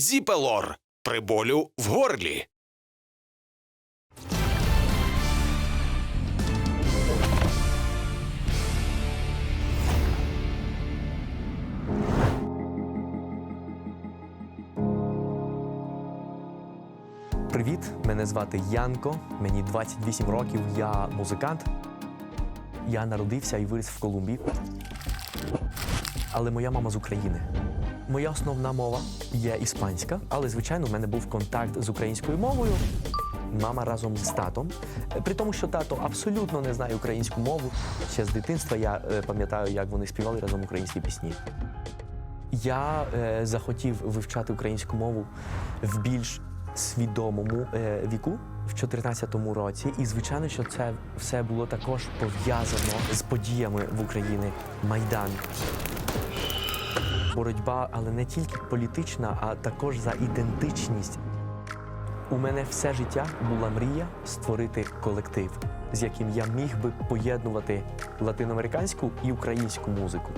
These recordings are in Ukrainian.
Зіпелор при болю в горлі. Привіт, мене звати Янко, мені 28 років, я музикант. Я народився і виріс в Колумбії. Але моя мама з України. Моя основна мова є іспанська, але звичайно, в мене був контакт з українською мовою. Мама разом з татом. При тому, що тато абсолютно не знає українську мову. Ще з дитинства я е, пам'ятаю, як вони співали разом українські пісні. Я е, захотів вивчати українську мову в більш свідомому е, віку в 14-му році. І звичайно, що це все було також пов'язано з подіями в Україні. Майдан. Боротьба, але не тільки політична, а також за ідентичність. У мене все життя була мрія створити колектив, з яким я міг би поєднувати латиноамериканську і українську музику.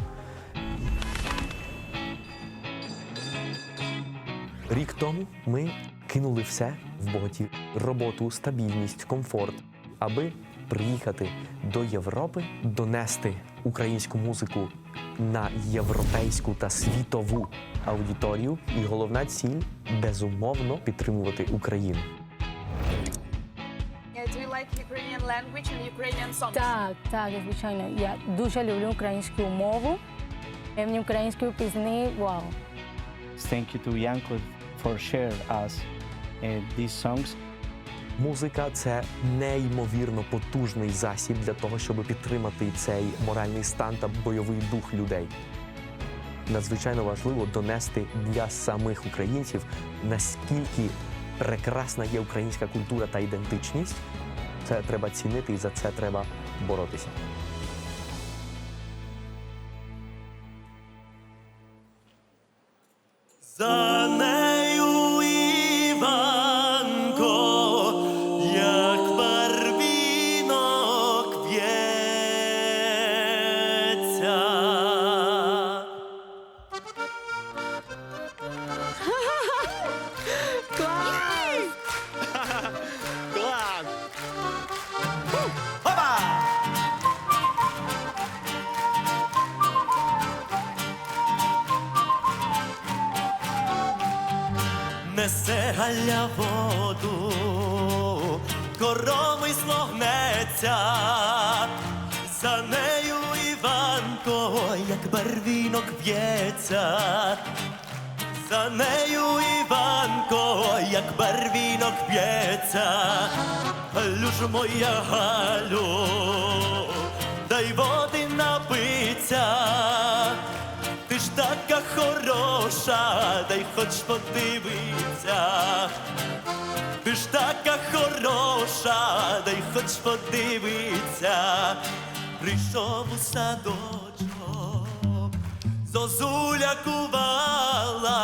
Рік тому ми кинули все в боті роботу, стабільність, комфорт, аби приїхати до Європи, донести українську музику на європейську та світову аудиторію. І головна ціль безумовно підтримувати Україну. Do you like Ukrainian language and Ukrainian songs? Так, так, звичайно. Я дуже люблю українську мову. Мені українські пісні вау. Thank you to Yanko for share us uh, these songs. Музика це неймовірно потужний засіб для того, щоб підтримати цей моральний стан та бойовий дух людей. Надзвичайно важливо донести для самих українців, наскільки прекрасна є українська культура та ідентичність. Це треба цінити і за це треба боротися. За Несе галя воду, короми слогнеться, за нею Іванко, як барвінок б'ється, за нею Іванко, як барвінок б'ється, Галю ж моя Галю, дай води напиться. Хороша, дай хоч подивиться. Ти ж така хороша, дай хоч подивиться. Прийшов у садочок, зозуля кувала,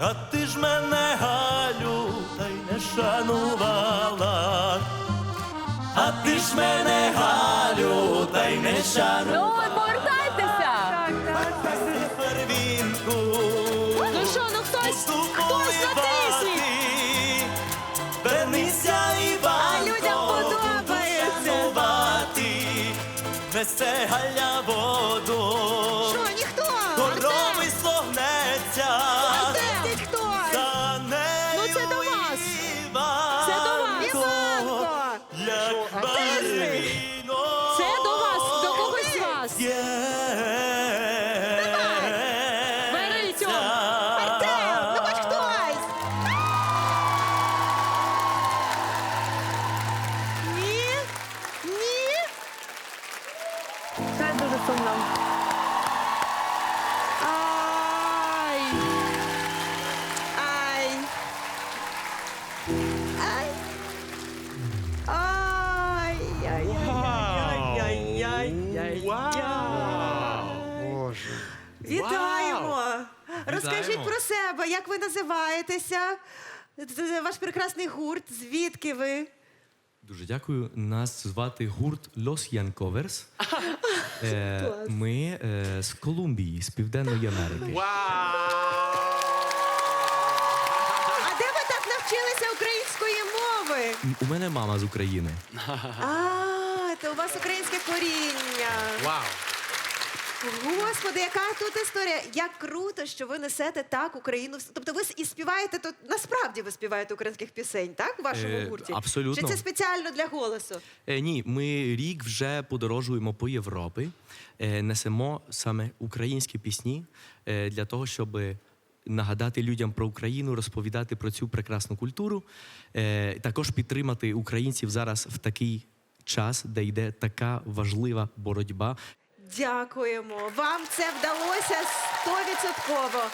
а ти ж мене Галю, та й не шанувала. А ти ж мене Галю, та й не шанувала. Несе галя воду, Що, ніхто? корови слогнеться, хто? за нею Ну, це до вас. Іванко, Це до вас. Іванко! як Це до вас, до когось з вас. Бери, Це дуже сумно. Ай! Ай! Ай! Ай! Ай! Ай! Ай! Ай! Вітаємо! Розкажіть про себе, як ви називаєтеся? Це Ваш прекрасний гурт, звідки ви? Дуже дякую. Нас звати гурт Los Yankovers. Е, Ми е, з Колумбії, з Південної Америки. А де ви так навчилися української мови? У мене мама з України. А, то у вас українське коріння. Вау! Господи, яка тут історія? Як круто, що ви несете так Україну. Тобто ви і співаєте тут, насправді ви співаєте українських пісень, так? У вашому Е, гурті? абсолютно. Чи це спеціально для голосу? Е, ні, ми рік вже подорожуємо по Європі, е, несемо саме українські пісні е, для того, щоб нагадати людям про Україну, розповідати про цю прекрасну культуру, е, також підтримати українців зараз в такий час, де йде така важлива боротьба. Дякуємо. Вам це вдалося стовідсотково.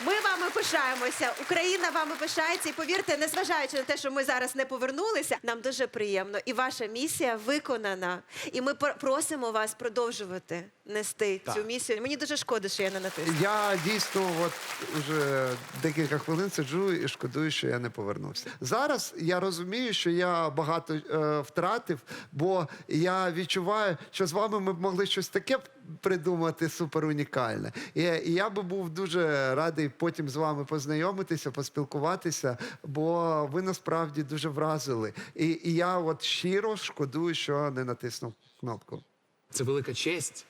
Ми вами пишаємося. Україна вами пишається. І повірте, незважаючи на те, що ми зараз не повернулися, нам дуже приємно. І ваша місія виконана. І ми просимо вас продовжувати нести цю місію. Мені дуже шкода, що я не натисну. Я дійсно от уже декілька хвилин сиджу і шкодую, що я не повернувся. Зараз я розумію, що я багато е, втратив, бо я відчуваю, що з вами ми б могли щось таке придумати супер унікальне. І, і я би був дуже радий потім з вами познайомитися, поспілкуватися, бо ви насправді дуже вразили. І, і я от щиро шкодую, що не натиснув кнопку. Це велика честь.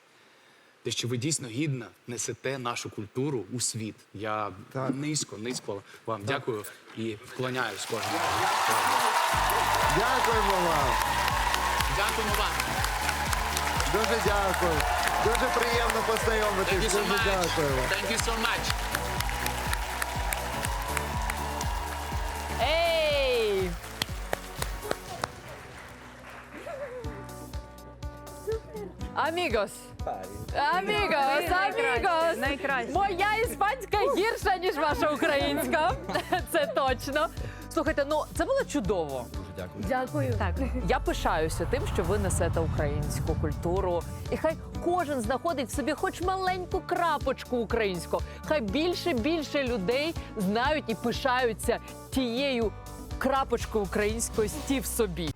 Те, що ви дійсно гідно несете нашу культуру у світ. Я Так. низько, низько вам дякую і вклоняюсь кожному. Дякуємо вам. Дякуємо вам. Дуже дякую. Дуже приємно познайомитись. Дуже дякую. Thank you so much. Амігос! Амігос, амігос! Найкраще. Моя іспанська гірша, ніж ваша українська. Це точно. Слухайте, ну це було чудово. Дякую. Так. Я пишаюся тим, що ви несете українську культуру. І хай кожен знаходить в собі хоч маленьку крапочку українську. Хай більше більше людей знають і пишаються тією крапочкою українськості в собі.